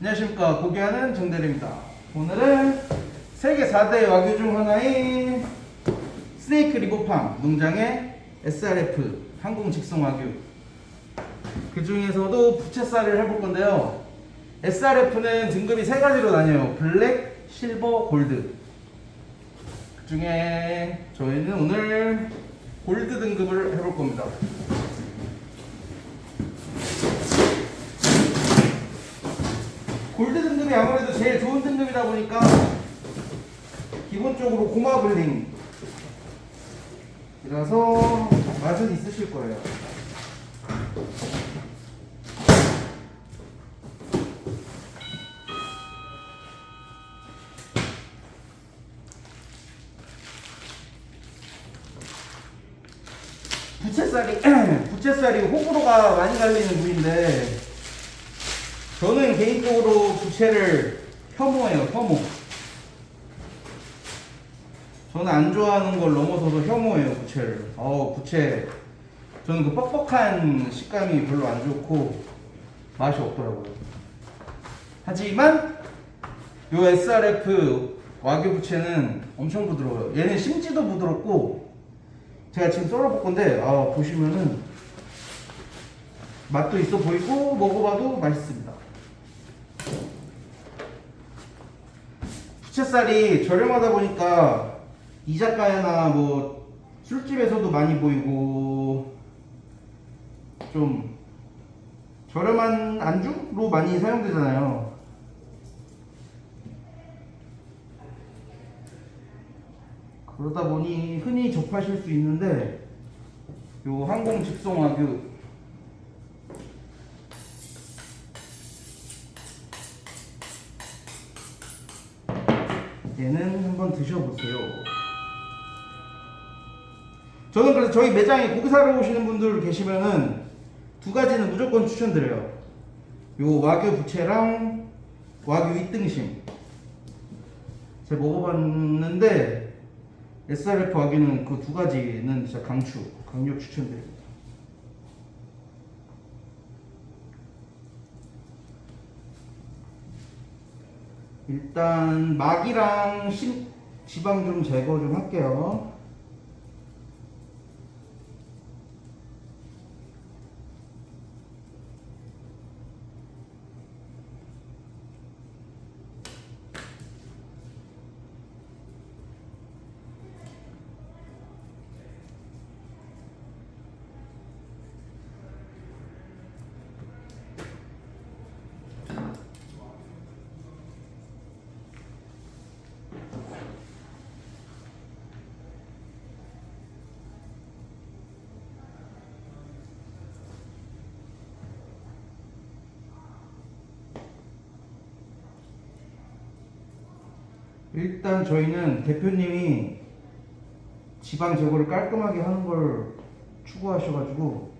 안녕하십니까. 고기하는 정대리입니다. 오늘은 세계 4대 와규 중 하나인 스네이크 리버팜 농장의 SRF 항공 직송 와규. 그 중에서도 부채살을 해볼 건데요. SRF는 등급이 세 가지로 나뉘어요. 블랙, 실버, 골드. 그 중에 저희는 오늘 골드 등급을 해볼 겁니다 골드 등급이 아무래도 제일 좋은 등급이다 보니까 기본적으로 고마블링 이라서 맛은 있으실 거예요. 부채살이 부채살이 호불호가 많이 갈리는 부위인데 저는 개인적으로 부채를 혐오해요, 혐오. 저는 안 좋아하는 걸 넘어서서 혐오해요, 부채를. 어, 부채. 저는 그 뻑뻑한 식감이 별로 안 좋고 맛이 없더라고요. 하지만 요 SRF 와규 부채는 엄청 부드러워요. 얘는 심지도 부드럽고 제가 지금 썰어볼 건데 아, 보시면은 맛도 있어 보이고 먹어봐도 맛있습니다. 부채살이 저렴하다 보니까 이자카야나 뭐 술집에서도 많이 보이고 좀 저렴한 안주로 많이 사용되잖아요. 그러다 보니 흔히 접하실 수 있는데 요 항공 직송 와규 얘는 한번 드셔보세요. 저는 그래서 저희 매장에 고기 사러 오시는 분들 계시면은 두 가지는 무조건 추천드려요. 요 와규 부채랑 와규 이등심. 제가 먹어봤는데 SRF 와규는 그 두 가지는 진짜 강추, 강력 추천드립니다. 일단 막이랑 신, 지방 좀 제거 좀 할게요. 일단 저희는 대표님이 지방 제거를 깔끔하게 하는 걸 추구하셔가지고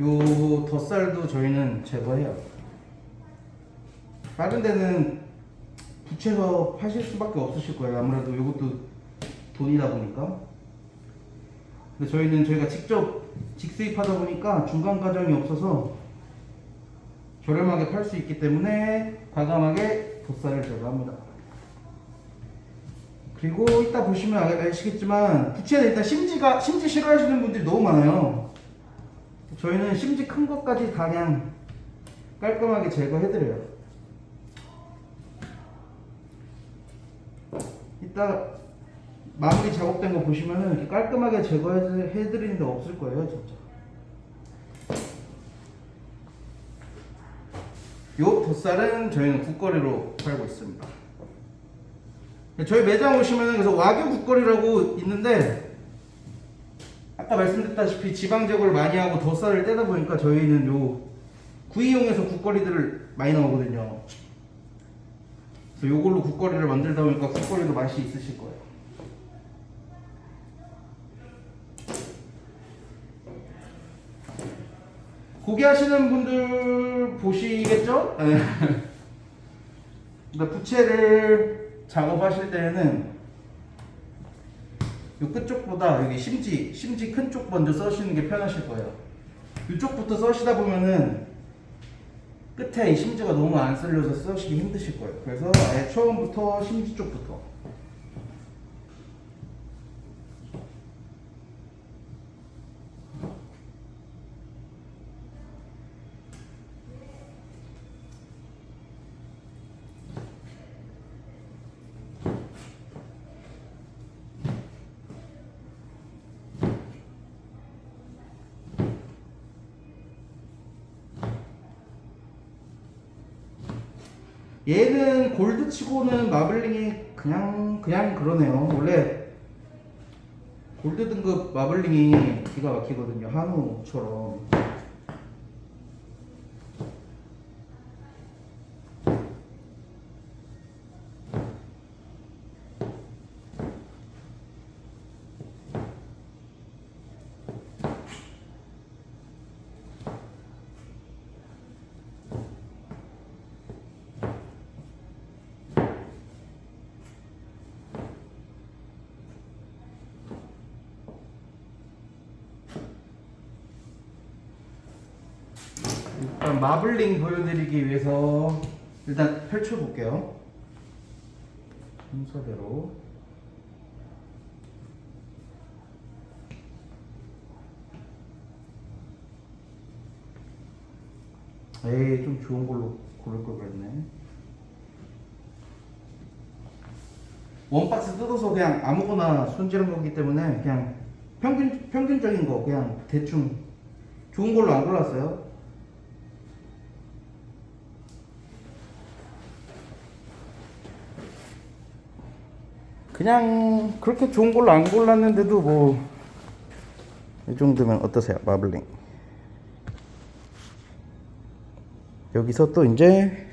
요 덧살도 저희는 제거해요. 다른 데는 부채서 파실 수밖에 없으실 거예요. 아무래도 이것도 돈이다 보니까. 근데 저희는 저희가 직접 직수입하다 보니까 중간 과정이 없어서 저렴하게 팔 수 있기 때문에 과감하게 덧살을 제거합니다. 그리고 이따 보시면 아- 아시겠지만 부채는 일단 심지가 심지 싫어하시는 분들이 너무 많아요. 저희는 심지 큰 것까지 다 그냥 깔끔하게 제거해드려요. 이따 마무리 작업된 거 보시면은 이렇게 깔끔하게 제거해드리는 데 없을 거예요, 진짜. 요 덧살은 저희는 국거리로 팔고 있습니다. 저희 매장 오시면은 그래서 와규 국거리라고 있는데 아까 말씀드렸다시피 지방 제거를 많이 하고 덧살을 떼다 보니까 저희는 요 구이용에서 국거리들을 많이 나오거든요. 그래서 요걸로 국거리를 만들다 보니까 국거리도 맛이 있으실 거예요. 고기 하시는 분들 보시겠죠? 네. 근데 부채를 작업하실 때는 이 끝쪽보다 여기 심지 심지 큰 쪽 먼저 써시는 게 편하실 거예요. 이쪽부터 써시다 보면은 끝에 이 심지가 너무 안 쓸려서 쓰시기 힘드실 거예요. 그래서 아예 처음부터 심지 쪽부터. 얘는 골드 치고는 마블링이 그냥 그냥 그러네요. 원래 골드 등급 마블링이 기가 막히거든요. 한우처럼. 마블링 보여드리기 위해서 일단 펼쳐볼게요. 순서대로. 에이 좀 좋은 걸로 고를 걸 그랬네. 원박스 뜯어서 그냥 아무거나 손질한 거기 때문에 그냥 평균 평균적인 거 그냥 대충 좋은 걸로 안 골랐어요. 그냥 그렇게 좋은 걸로 안 골랐는데도 뭐 이 정도면 어떠세요 마블링? 여기서 또 이제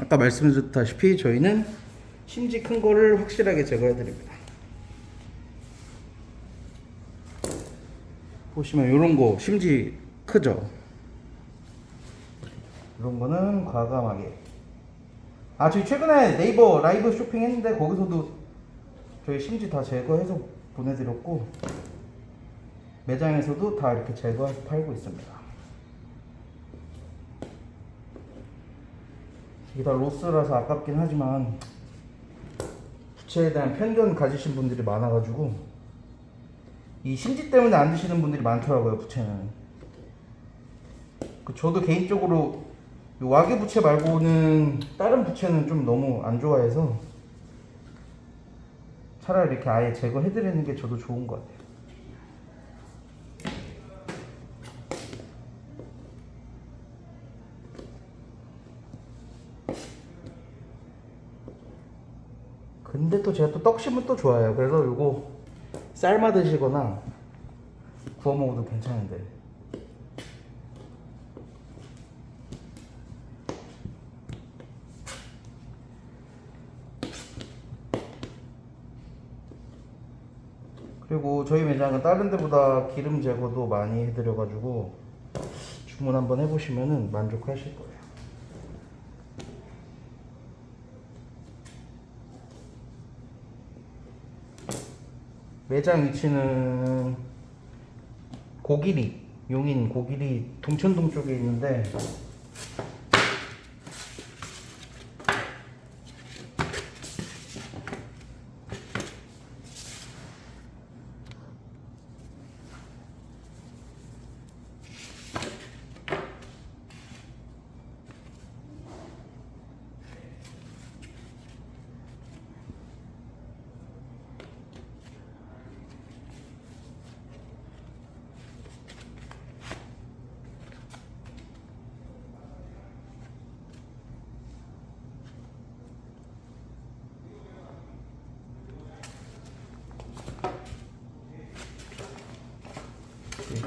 아까 말씀드렸다시피 저희는 심지 큰 거를 확실하게 제거해 드립니다. 보시면 이런 거 심지 크죠 이런 거는 과감하게. 아, 저희 최근에 네이버 라이브 쇼핑 했는데 거기서도 저희 심지 다 제거해서 보내드렸고 매장에서도 다 이렇게 제거해서 팔고 있습니다. 이게 다 로스라서 아깝긴 하지만 부채에 대한 편견 가지신 분들이 많아가지고 이 심지 때문에 안 드시는 분들이 많더라고요 부채는. 그 저도 개인적으로 이 와규 부채 말고는 다른 부채는 좀 너무 안 좋아해서 차라리 이렇게 아예 제거해드리는 게 저도 좋은 것 같아요. 근데 또 제가 또 떡심은 또 좋아해요. 그래서 이거 삶아 드시거나 구워 먹어도 괜찮은데. 그리고 저희 매장은 다른 데보다 기름 제거도 많이 해드려가지고 주문 한번 해보시면은 만족하실 거예요. 매장 위치는 고기리 용인 고기리 동천동 쪽에 있는데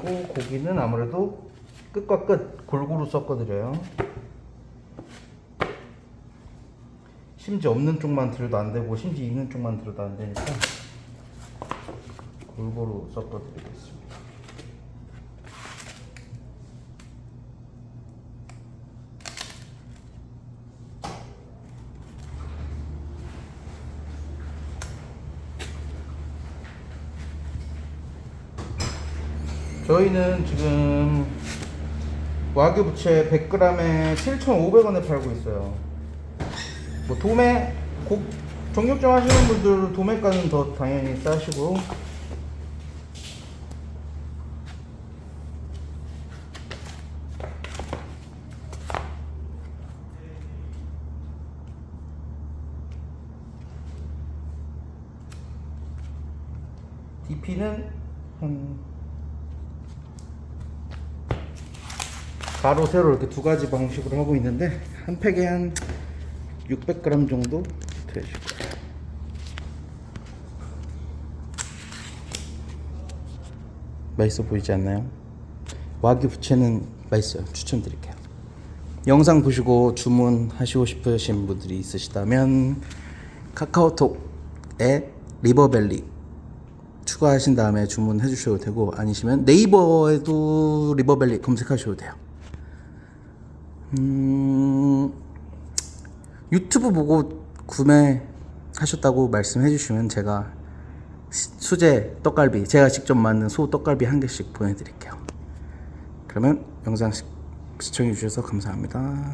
그리고 고기는 아무래도 끝과 끝 골고루 섞어드려요. 심지 없는 쪽만 들어도 안 되고 심지 있는 쪽만 들어도 안 되니까 골고루 섞어드리겠습니다. 저희는 지금 와규 부채 100g에 7,500원에 팔고 있어요. 뭐 도매 고, 정육점 하시는 분들 도매가는 더 당연히 싸시고 DP는 한 가로 세로 이렇게 두 가지 방식으로 하고 있는데 한 팩에 한 600g 정도 되실 거예요. 맛있어 보이지 않나요? 와규 부채는 맛있어요. 추천드릴게요. 영상 보시고 주문하시고 싶으신 분들이 있으시다면 카카오톡에 리버벨리 추가하신 다음에 주문해 주셔도 되고 아니시면 네이버에도 리버벨리 검색하셔도 돼요. 음, 유튜브 보고 구매하셨다고 말씀해 주시면 제가 시- 수제 떡갈비 제가 직접 만든 소 떡갈비 한 개씩 보내드릴게요. 그러면 영상 시, 시청해 주셔서 감사합니다.